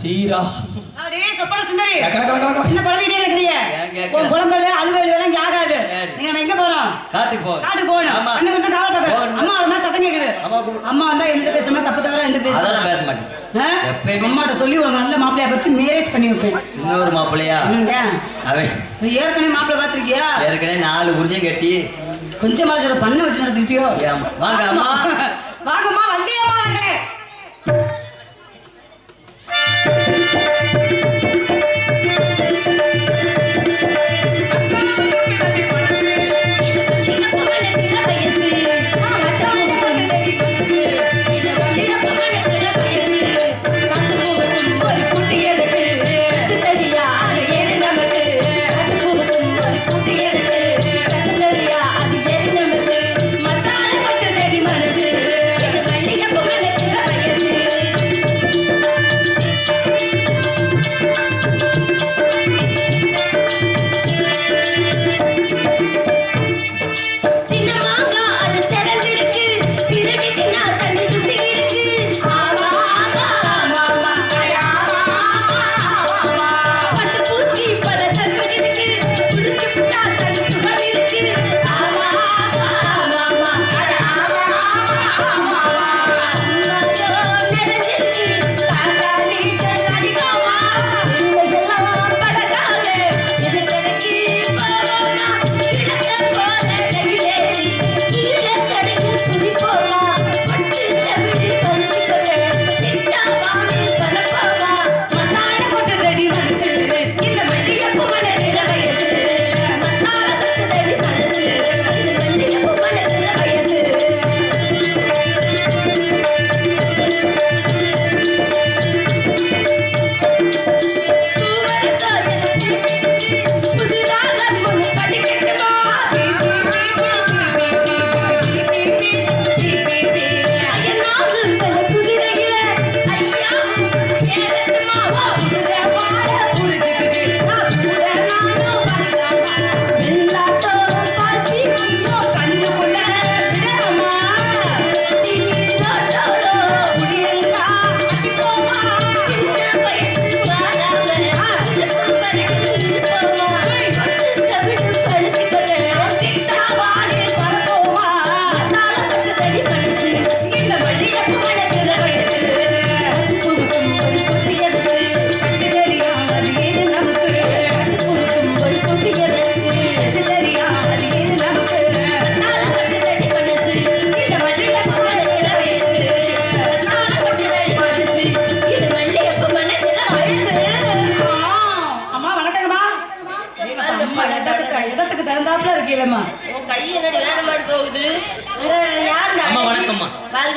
சீரா. அப்படியே சொப்பன சுந்தரி. என்ன பழவிட்டே இருக்கிறீங்க? உன் குழம்புல அலுவலி ஆகாது சரி. நீங்க நம்ம எங்க போறோம்? காட்டுக்கு போ காட்டுக்கு போகணும். அண்ணன் கொஞ்சம் காவல் பார்க்க போகணும். அம்மா மாதிரி சத்தம் கேக்குது. அம்மா வந்தா எந்த பேசுற மாதிரி தப்பு தவிர எந்த பேசுற அதெல்லாம் பேச மாட்டேன். அம்மாட்ட சொல்லி ஒரு நல்ல மாப்பிள்ளைய பத்தி மேரேஜ் பண்ணி வைப்பேன். இன்னொரு என்னங்க? அவன் நீ ஏற்கனவே மாப்பிள்ளை பாத்திருக்கியா ஏற்கனவே நாலு புருஷன் கட்டி. கொஞ்சம் மாதிரி சொல்ல பண்ண வச்சு திருப்பியோ ஏம்மா? வாங்க அம்மா. வாங்கம்மா வந்தியம்மா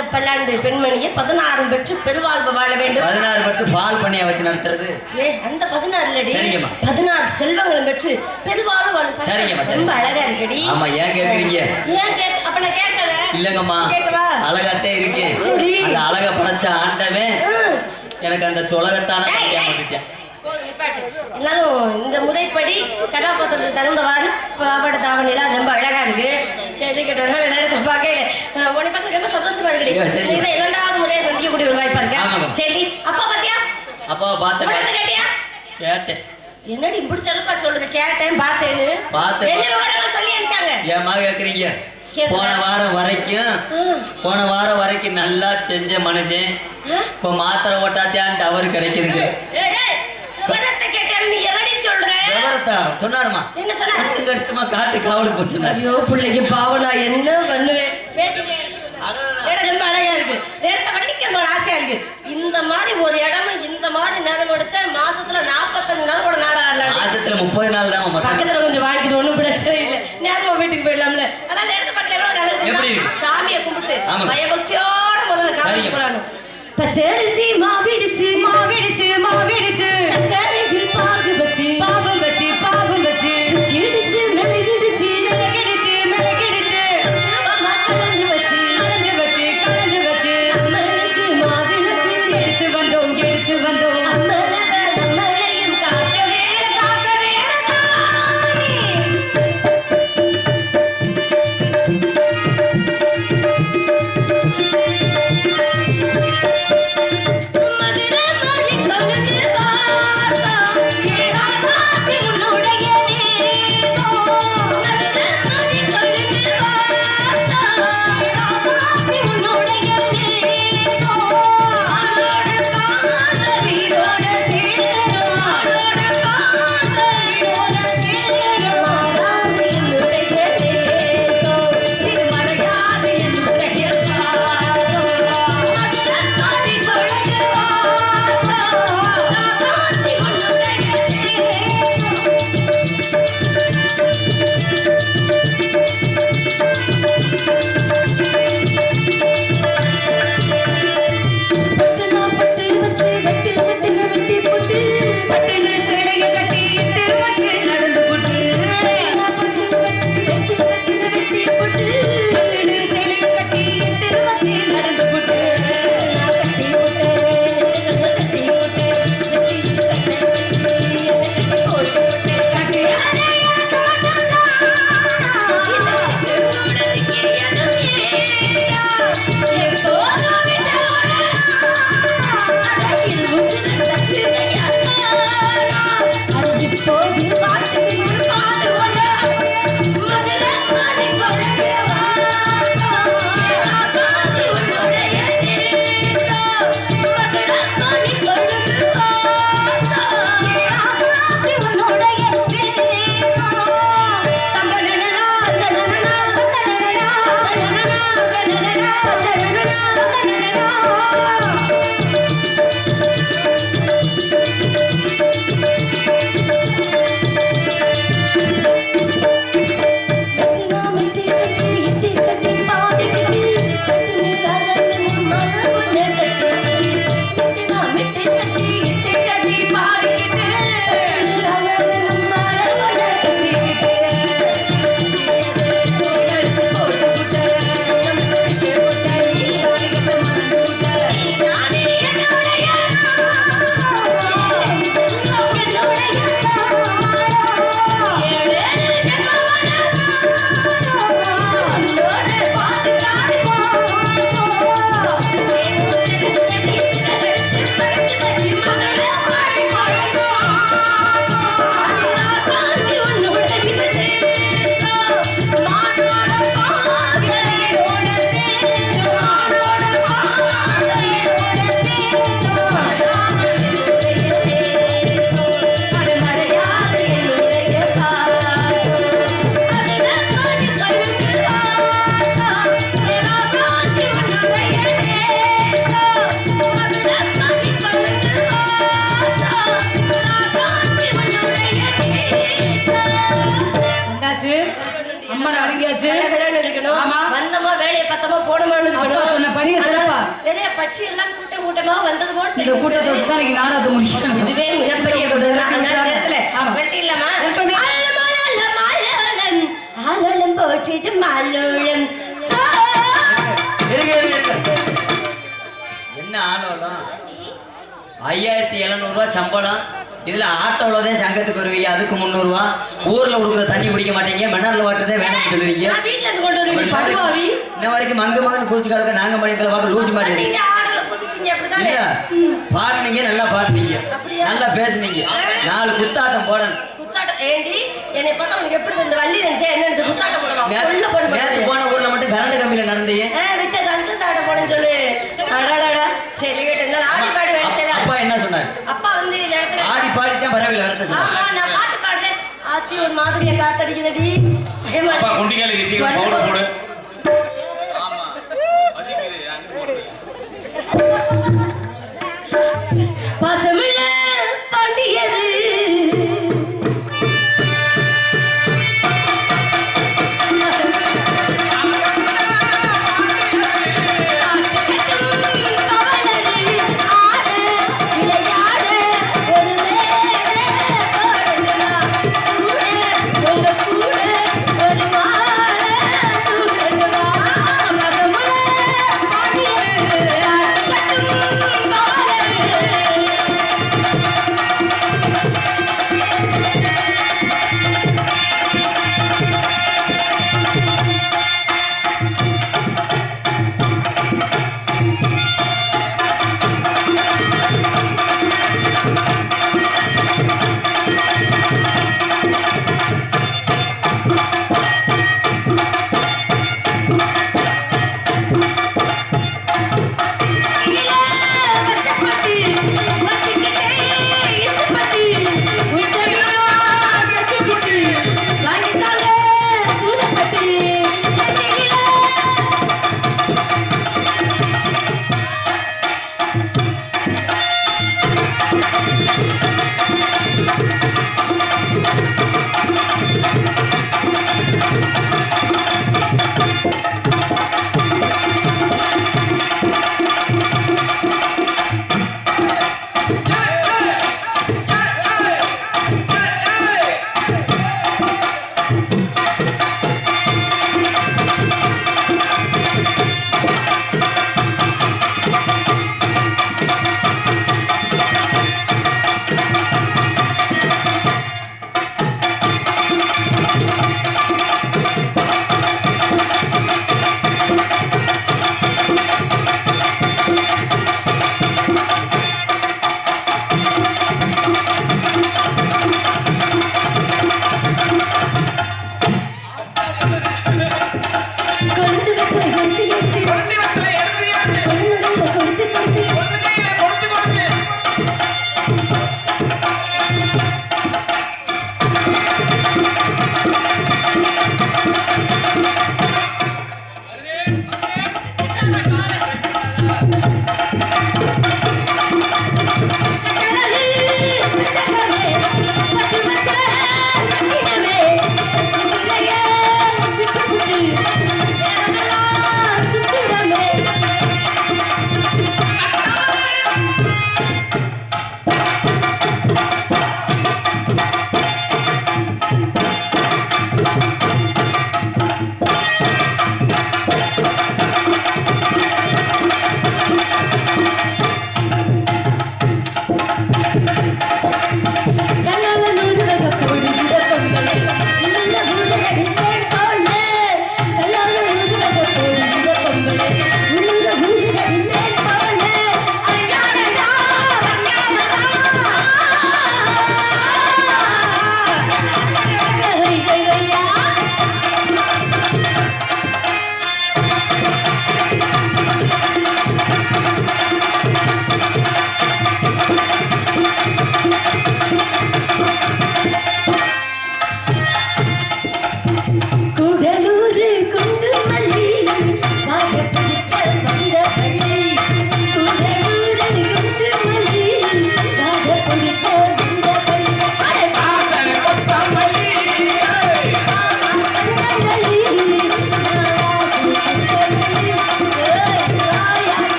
வாழ்க பல்லாண்டு பெண்மணியை பதினாறும் பெற்று பெருவாழ்வு வாழ வேண்டும். பதினாறு பட்டு பால் பண்ணைய வச்சு நடத்துறது. ஏ அந்த பதினாறு சரிங்கம்மா. பதினாறு செல்வங்களும் பெற்று பெருவாழ்வு வாழும் சரிங்கம்மா, சரி. ரொம்ப அழகா இருக்கடி. ஆமா ஏன் கேக்குறீங்க? ஏன் கேட்க அப்ப நான் கேட்கல இல்லங்கம்மா. அழகாத்தே இருக்கு. சரி. அந்த அழக படைச்ச ஆண்டவன். எனக்கு அந்த சுலகத்தான எல்லாரும் இந்த முறைப்படி கதாபாத்திரத்துக்கு தகுந்தவாறு பாவாடை தாவணிலாம் ரொம்ப அழகா இருக்கு. சரி கேட்டோம். நேரத்தை பார்க்கல உன்னை பார்த்து ரொம்ப சந்தோஷமா இருக்கு. இதை இரண்டாவது முறையை சந்திக்கக்கூடிய ஒரு வாய்ப்பா. இருக்கு? சரி அப்பா பாத்தியா? அப்பாவை பார்த்தேன். உனக்கு கேட்டியா? கேட்டேன். என்னடி இப்படி செலுப்பா சொல்றது கேட்டேன் பார்த்தேன்னு. பார்த்தேன். என்ன விவரங்கள் சொல்லி அனுப்பிச்சாங்க? ஏமா கேக்குறீங்க. போன வாரம் வரைக்கும். போன வாரம் வரைக்கும் நல்லா செஞ்ச மனுஷன் இப்போ மாத்திரை ஓட்டாத்தியான் டவர் கிடைக்குதுங்க. விவரத்தை கேட்டேன்னு நீ எவடி சொல்ற? விவரத்தா சொன்னாருமா என்ன சொன்ன கட்டு கருத்துமா காட்டு காவலுக்கு ஐயோ பிள்ளைக்கு பாவம் நான் என்ன பண்ணுவேன்? ரொம்ப அழகா இருக்கு. நேரத்தை படிக்க ஆசையா இருக்கு. இந்த மாதிரி ஒரு இடமும் இந்த மாதிரி நேரம் முடிச்சா மாசத்துல நாற்பத்தஞ்சு நாள் கூட ஆடலாம் மாசத்துல முப்பது நாள் தான் பக்கத்துல கொஞ்சம் வாங்கிட்டு ஒண்ணும் பிரச்சனை இல்லை. நேரமா வீட்டுக்கு போயிடலாம்ல. ஆனா நேரத்தை பக்கத்துல எவ்வளவு நல்லது? சாமியை கும்பிட்டு. பயபக்தியோட முதல்ல காமிக்க. போறானு பச்சரிசி போன மாதிரி பட்சி எல்லாம் கூட்டம் கூட்டமா வந்தது போல இந்த கூட்டத்தை வச்சு தான் இதுவே மிகப்பெரிய அலலம், அலலம், அலலம் போற்றிட்டு இருங்க என்ன ஆலோலம்? ஐயாயிரத்தி எழுநூறுவா சம்பளம். இதுல ஆட்டோல தான் சங்கத்துக்கு வருவீங்க அதுக்கு முந்நூறுவா ஊர்ல கொடுக்குற தண்ணி குடிக்க மாட்டீங்க மணார்ல வாட்டதே வேணாம்னு சொல்லுவீங்க. இன்ன வரைக்கும் மங்கு மகன் கூச்சு கிடக்க நாங்க மணிக்கல பார்க்க லூசி மாட்டேங்க நீங்க ஆடல குதிச்சீங்க, அப்படித்தானே? இல்ல. பாடுனீங்க நல்லா பாடுனீங்க? நல்லா பேசுனீங்க. நாலு குத்தாட்டம் போடணும். என்னை பார்த்தா உனக்கு எப்படி இந்த வள்ளி நினைச்சா என்ன நினைச்ச குத்தாட்டம் போன ஊர்ல மட்டும் கரண்ட் கம்பியில நடந்தீங்க ஆ, விட்ட சாட போனேன்னு சொல்லு. சரி கேட்டு ஆடி பாடி வேலை செய்தா அப்பா என்ன சொன்னாரு அப்பா வந்து இந்த இடத்துல பாடி தான் பரவாயில்ல ஆமா நான் பாட்டு பாடுறேன். ஆத்தி ஒரு மாதிரியா காத்தடிக்குதடி. குண்டிக்கால கிச்சிக்கு வந்து பவுடர் போடு.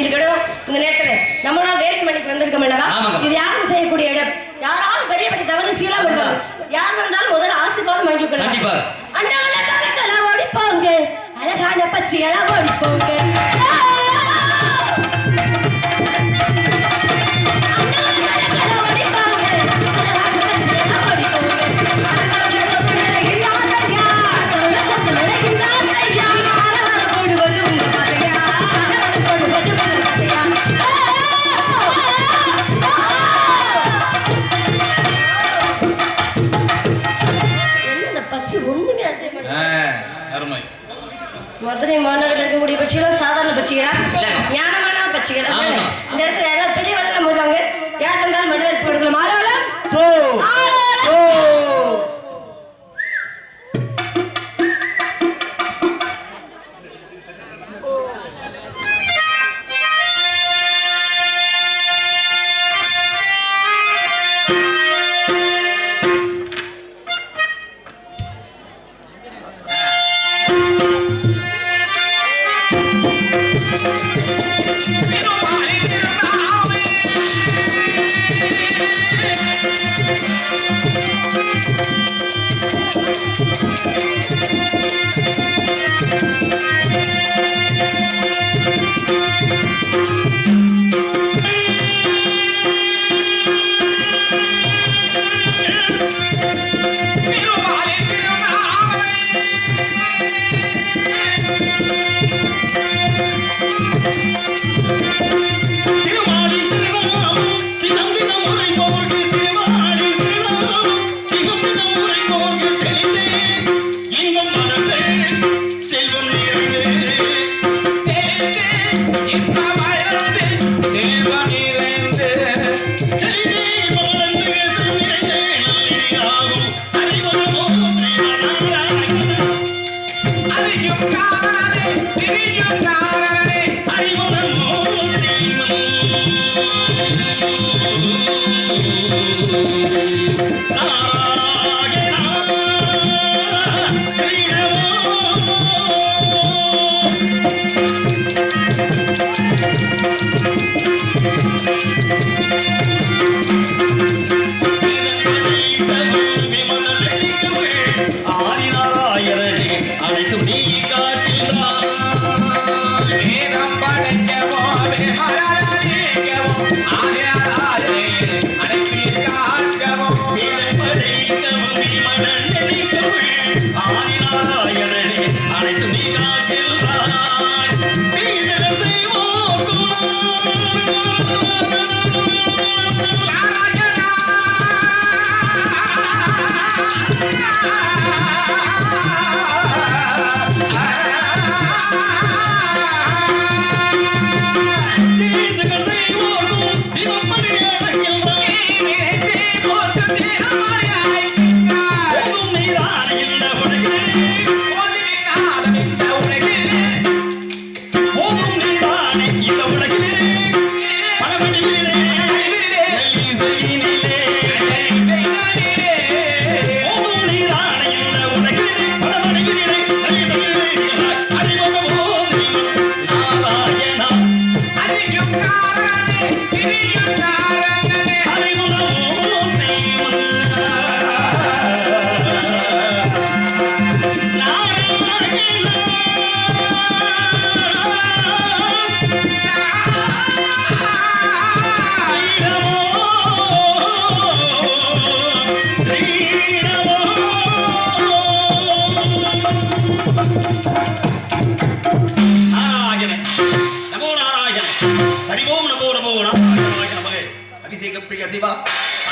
இருக்கட்டும் இந்த நேரத்துல நம்மளாம் வேலைக்கு மணிக்கு வந்திருக்கோம் ஆமாங்க. இது யாரும் செய்யக்கூடிய இடம். யாராவது பெரிய பெரிய தவறு சீலா வருவாங்க யார் வந்தாலும் முதல்ல ஆசீர்வாதம் வாங்கிக்கலாம் கண்டிப்பா. அண்ணால தலைகளா ஓடிப்போங்க. அழகான பச்சைகளா ஓடிப்போங்க.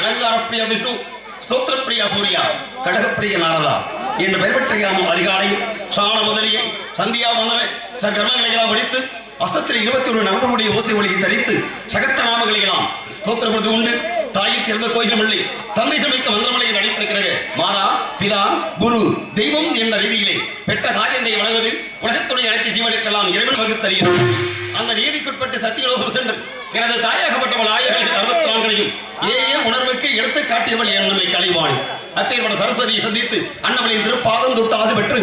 அலங்காரப்பிரிய விஷ்ணு ஸ்தோத்திரப்பிரிய சூர்யா கடகப்பிரிய நாரதா என்று பெயர்பெற்ற யாமும் அதிகாலையில் சாண முதலிய சந்தியா வந்தன சர்க்கர்மங்களை எல்லாம் படித்து அஸ்தத்தில் இருபத்தி ஒரு நண்பனுடைய ஓசை ஒளியை தரித்து சகத்த நாமங்களை எல்லாம் ஸ்தோத்திரப்படுத்தி உண்டு. தாயிற் சிறந்த கோயிலும் இல்லை. தந்தை சமைக்க மந்திரமலையின் அடிப்படைக்கிறது மாதா பிதா குரு தெய்வம் என்ற ரீதியிலே பெற்ற தாயந்தை வளர்வது உலகத்துடைய அழைத்து ஜீவனுக்கெல்லாம் இறைவன் வகுத்தறிகிறது அந்த நீதிக்குட்பட்டு சத்தியலோகம் சென்று எனது தாயாகப்பட்டவள் ஆயர்களின் அறுபத்தி நான்களையும் ஏஏ உணர்வுக்கு எடுத்து காட்டியவள் என்னை கழிவாள். கலைவாணி சரஸ்வதியை சந்தித்து அன்னவளின் திருப்பாதம் தொட்டாது பெற்று.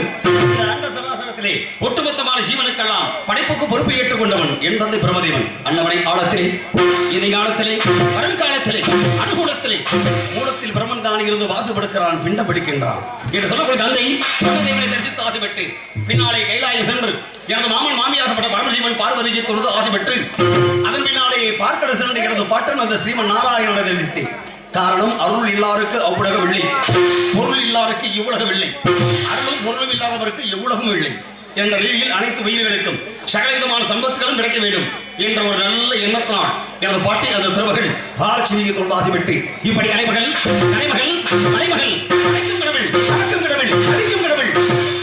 சராசர உலகத்திலே ஒட்டுமொத்தமான ஜீவனுக்கெல்லாம் படைப்புக்கு பொறுப்பு ஏற்றுக்கொண்டவன் என்பது தந்தை பிரமதேவன் அன்னவனை காலத்திலே இதை காலத்திலே வருங்காலத்திலே அனுகூலத்திலே மூலத்தில் பிரம்மன் தான் இருந்து வாசுபடுக்கிறான் பிண்டம் பிடிக்கின்றான் என்று சொல்லக்கூடிய தந்தை பிரம்மதேவனை தரிசித்து ஆசைப்பட்டு பின்னாலே கைலாயம் சென்று எனது மாமன் மாமியாகப்பட்ட பரமசிவன் பார்வதியை தொழுது ஆசைப்பட்டு அதன் பின்னாலே பார்க்கட சென்று எனது பாட்டன் அந்த ஸ்ரீமன் நாராயணனை தரிசித்தேன். காரணம் அருள் இல்லாருக்கு அவ்வுலகம் இல்லை பொருள் இல்லாருக்கு இவ்வுலகம் இல்லை அருளும் பொருளும் இல்லாதவருக்கு எவ்வுலகம் இல்லை. என்ற ரீதியில் அனைத்து உயிர்களுக்கும் சகலவிதமான சம்பத்துகளும் கிடைக்க வேண்டும் என்ற ஒரு நல்ல எண்ணத்தினால் எனது பாட்டி அந்த திருமகள் பாலட்சுமியை தொழுதாகிவிட்டு இப்படி அலைமகள் அலைமகள் அலைமகள் அழைக்கும் கடவுள் அழைக்கும் கடவுள் அழைக்கும் கடவுள்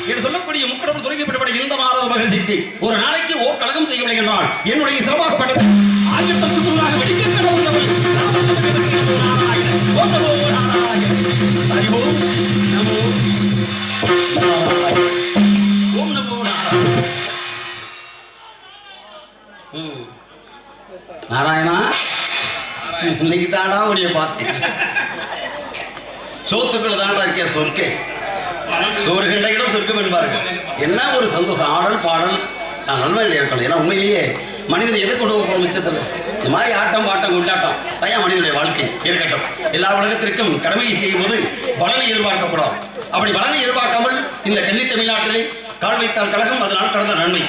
என்று சொல்லக்கூடிய முக்கடவுள் துறைக்கப்பட்ட இந்த மாறாத மகிழ்ச்சிக்கு ஒரு நாளைக்கு ஓர் கழகம் செய்யவில்லை என்றால் என்னுடைய சிறப்பாகப்பட்டது ஆயிரத்துக்குள்ளாக வெடிக்க கடவுள் நாராயணா இன்னைக்கு தாண்டா உடைய பார்த்தேன். சோத்துக்குள்ள தாண்டா இருக்கியா சொர்க்கே? சோறு கண்டையிடம் சொர்க்கம் என்பார்கள். என்ன ஒரு சந்தோஷம் ஆடல் பாடல். நான் நல்வழியில் இருக்கலாம்? ஏன்னா உண்மையிலேயே மனிதன் எதை கொண்டு போகிற மிச்சத்தில் இந்த மாதிரி ஆட்டம் பாட்டம் கொண்டாட்டம் தயா மனிதனுடைய வாழ்க்கை இருக்கட்டும். எல்லா உலகத்திற்கும் கடமையை செய்யும் போது பலனை எதிர்பார்க்கப்படும். அப்படி பலனை எதிர்பார்க்காமல் இந்த கன்னி தமிழ்நாட்டிலே கால் வைத்தால் கழகம் அதனால் கடந்த நன்மை.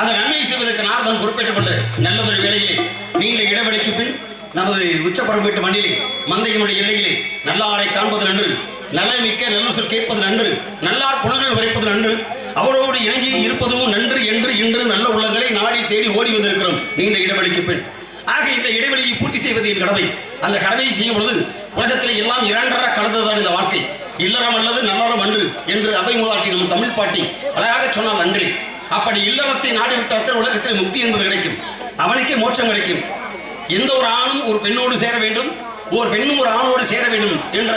அந்த நன்மையை செய்வதற்கு நாரதன் பொறுப்பேற்றுக் கொண்டு நல்லதொரு வேலையிலே நீண்ட இடைவெளிக்கு பின் நமது உச்சப்பரம்பேட்டு மண்ணிலே மந்தையினுடைய எல்லையிலே நல்லாரை காண்பது நன்று நலமிக்க நல்லுசல் கேட்பது நன்று நல்லார் குணங்கள் வரைப்பது நன்று அவரோடு இணங்கி இருப்பதும் நன்று என்று இன்று நல்ல உள்ளங்களை தேடி ஓடி வந்திருக்கிறோம். இந்த இடைவெளிக்கு பின். ஆக இந்த இடைவெளியை பூர்த்தி செய்வது என் கடமை. அந்த கடமையை செய்யும் பொழுது உலகத்தில் எல்லாம் இரண்டர கலந்ததுதான் இந்த வாழ்க்கை. இல்லறம் அல்லது நல்லறம் அன்று என்று அவை மூதாட்டி நம் தமிழ் பாட்டி அழகாக சொன்னால் அன்று அப்படி இல்லறத்தை நாடிவிட்டால் உலகத்தில் முக்தி என்பது கிடைக்கும். அவனுக்கே மோட்சம் கிடைக்கும். எந்த ஒரு ஆணும் ஒரு பெண்ணோடு சேர வேண்டும் ஒரு பெண்ணும் ஒரு ஆணோடு சேர வேண்டும் என்ற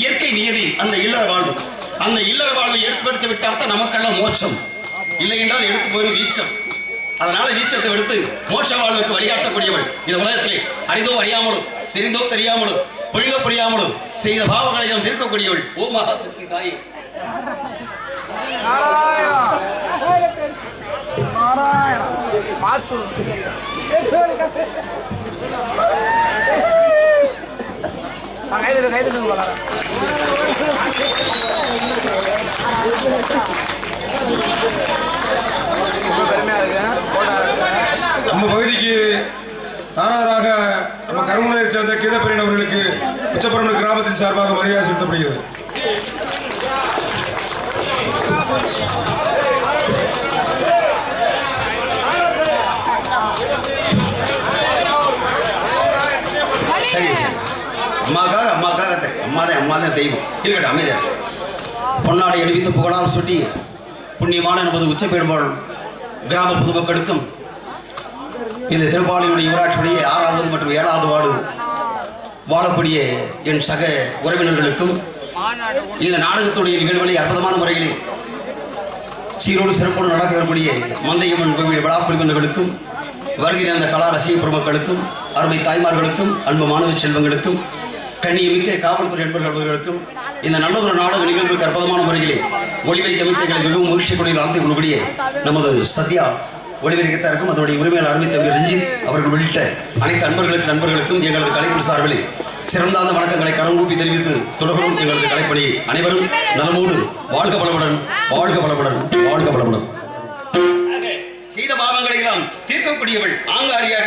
இயற்கை நியதி அந்த இல்லற வாழ்வு. அந்த இல்லற வாழ்வை எடுத்து விட்டால் தான் நமக்கெல்லாம் மோட்சம். இல்லை என்றால் எடுத்து போயிடும் வீச்சம். அதனால நீச்சத்தை எடுத்து மோட்ச வாழ்வுக்கு வழிகாட்டக்கூடியவள். இந்த உலகத்திலே அறிந்தோ அறியாமலும் தெரிந்தோ தெரியாமலும் புரிந்தோ புரியாமலும் செய்த பாவங்களை நாம் தீர்க்கக்கூடியவள் ஓ மகா சக்தி தாயே நம்ம பகுதிக்கு தானாராக நம்ம கருமுனையை சேர்ந்த கீதப்பரியன் அவர்களுக்கு உச்சப்பரம்பு கிராமத்தின் சார்பாக மரியாதை செலுத்தப்படுகிறது. சரி. அம்மாக்காக அம்மாக்காக தே- அம்மா தான் அம்மா தான் தெய்வம். இருக்கட்டும் அமைதியா. பொன்னாடை எடுவித்து புகழால் சுட்டி. புண்ணியமான என்பது உச்சப்பேடுபாடு கிராம பொதுமக்களுக்கும் இந்த திருப்பாளையுடைய ஊராட்சியுடைய ஆறாவது மற்றும் ஏழாவது வார்டு வாழக்கூடிய என் சக உறவினர்களுக்கும் இந்த நாடகத்துடைய நிகழ்வுகளை அற்புதமான முறையில் சீரோடு சிறப்போடு நடக்க வரக்கூடிய மந்தையம்மன் கோவில் விழாப்பிரிவினர்களுக்கும் வருகிற அந்த கலா ரசிக பெருமக்களுக்கும் அருமை தாய்மார்களுக்கும் அன்பு மாணவ செல்வங்களுக்கும் கண்ணியமிக்க காவல்துறை நண்பர்களுக்கும் இந்த நல்லதொரு நாடக நிகழ்வு அற்புதமான முறையிலே ஒளிவரி அமைப்புகளை மிகவும் மகிழ்ச்சிக்குரிய நடத்தி கொள்ளக்கூடிய நமது சத்யா ஒளிவரிக்கத்தாருக்கும் அதனுடைய உரிமையாளர் அருமை தம்பி ரஞ்சித் அவர்கள் உள்ளிட்ட அனைத்து அன்பர்களுக்கு நண்பர்களுக்கும் எங்களது கலைப்பு சார்பிலே சிறந்தாந்த வணக்கங்களை கரங்கூப்பி தெரிவித்து தொடரும் எங்களது கலைப்பணியை அனைவரும் நலமோடு வாழ்க பலமுடன் வாழ்க பலமுடன் வாழ்க பலமுடன் செய்த பாவங்களை எல்லாம் தீர்க்கக்கூடியவள் ஆங்காரியாக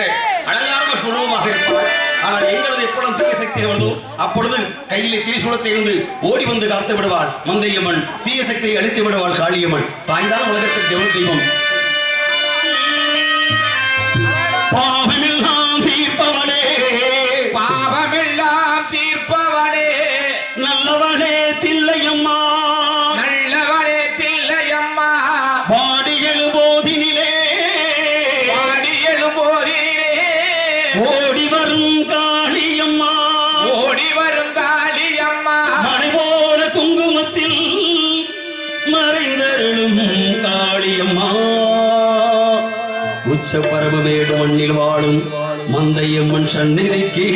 அலங்காரமாக சுரூபமாக இருப்பாள். ஆனால் எங்களது எப்பொழுது தீய சக்தி வருதோ அப்பொழுது கையிலே திரிசூலத்தை இருந்து ஓடி வந்து காத்து விடுவாள் மந்தையம்மன். தீய சக்தியை அழித்து விடுவாள் காளியம்மன். தாய்தான் உலகத்திற்கு எவ்வளவு தெய்வம்? பாவமே மேடு மண்ணில் வாழும் மந்தையம்மன் சந்நிதிக்கு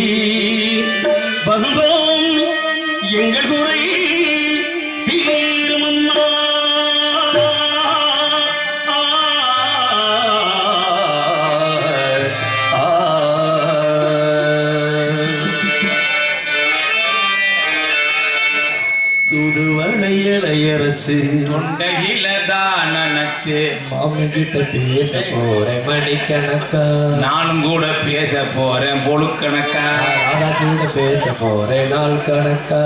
வந்தோம் எங்கள் குறை. மாமி கிட்ட பேச போறேன் மணிக்கணக்கா. நானும் கூட பேச போறேன் பொழுக்கணக்கா. ராதாச்சி கிட்ட பேச போறேன் நாள் கணக்கா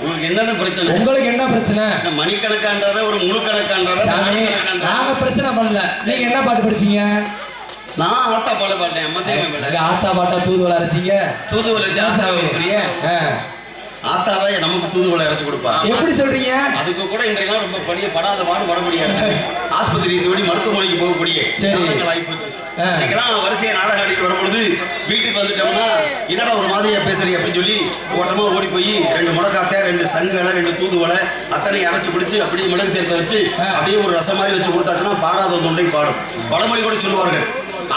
உங்களுக்கு என்னதான் பிரச்சனை? உங்களுக்கு என்ன பிரச்சனை? மணிக்கணக்கான்றத ஒரு முழு கணக்கான்றத சாமி நாங்க பிரச்சனை பண்ணல. நீங்க என்ன பாட்டு படிச்சீங்க? நான் ஆத்தா பாட பாட்டேன் ஆத்தா பாட்டா தூதுவளை அரைச்சீங்க? தூதுவளை ஜாஸ்தி பிரியா ஆ. ஆத்தா தான் நமக்கு தூதுவளை இறைச்சு கொடுப்பா எப்படி சொல்றீங்க அதுக்கு கூட இன்றைக்கெல்லாம் ரொம்ப படிய படாத பாடு பட முடியாது ஆஸ்பத்திரி இதுபடி மருத்துவமனைக்கு போகக்கூடிய சரி. காலங்கள் ஆயிப்போச்சு ஆ. இன்னைக்கெல்லாம் வரிசையை நாடகம் ஆடிட்டு வரும்பொழுது வீட்டுக்கு வந்துட்டோம்னா என்னடா ஒரு மாதிரியா பேசுறீங்க அப்படின்னு சொல்லி ஓட்டமா ஓடி போய் ரெண்டு முடக்காத்த ரெண்டு சங்கலை ரெண்டு தூதுவளை அத்தனை அரைச்சு பிடிச்சு அப்படியே மிளகு சேர்த்து வச்சு. அப்படியே ஒரு ரசம் மாதிரி வச்சு கொடுத்தாச்சுன்னா பாடாத தொண்டை பாடும் பழமொழி கூட சொல்லுவார்கள்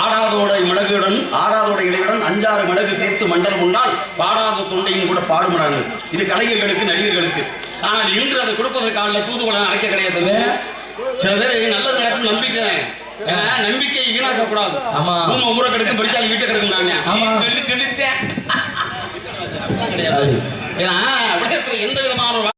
ஆடாதோட மிளகுடன் ஆடாதோட இலையுடன் அஞ்சாறு மிளகு சேர்த்து மண்டல் உண்டால் பாடாத தொண்டையும் கூட பாடுமுறாங்க இது கலைஞர்களுக்கு நடிகர்களுக்கு. ஆனால் இன்று அதை கொடுப்பதற்கான தூதுவளை அரைக்க கிடையாது? சில பேர் நல்லது நடக்கும் நம்பிக்கை நம்பிக்கை வீணாக்க கூடாது. ஆமா. ஊமை ஊரை கெடுக்கும் பெருச்சாலி வீட்டை கெடுக்கும் ஆமா. சொல்லி சொல்லித்தேன். கிடையாது. ஏன்னா உலகத்துல எந்த விதமான